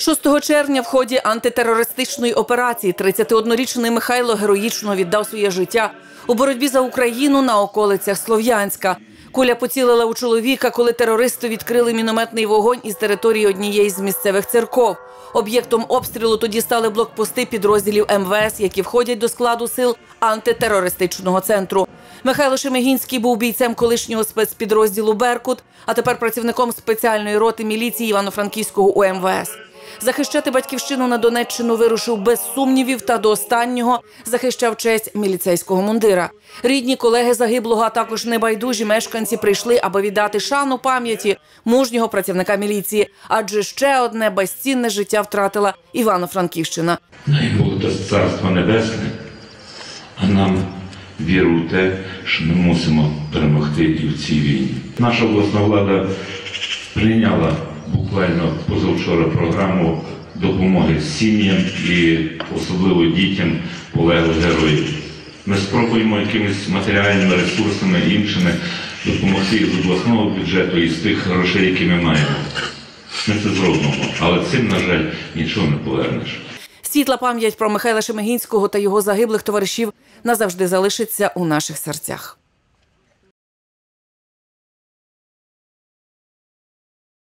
6 червня в ході антитерористичної операції 31-річний Михайло героїчно віддав своє життя у боротьбі за Україну на околицях Слов'янська. Куля поцілила у чоловіка, коли терористи відкрили мінометний вогонь із території однієї з місцевих церков. Об'єктом обстрілу тоді стали блокпости підрозділів МВС, які входять до складу сил антитерористичного центру. Михайло Шемегінський був бійцем колишнього спецпідрозділу Беркут, а тепер працівником спеціальної роти міліції Івано-Франківського УМВС. Захищати батьківщину на Донеччину вирушив без сумнівів та до останнього захищав честь міліцейського мундира. Рідні колеги загиблого, а також небайдужі мешканці прийшли, аби віддати шану пам'яті мужнього працівника міліції, адже ще одне безцінне життя втратила Івано-Франківщина. Най буде царство небесне, а нам віру в те, що ми мусимо перемогти і в цій війні. Наша обласна влада прийняла буквально позавчора програму допомоги сім'ям і особливо дітям полеглих героїв. Ми спробуємо якимись матеріальними ресурсами іншими допомогти з обласного бюджету і з тих грошей, які ми маємо. Ми це зробимо, але цим, на жаль, нічого не повернеш. Світла пам'ять про Михайла Шемегінського та його загиблих товаришів назавжди залишиться у наших серцях.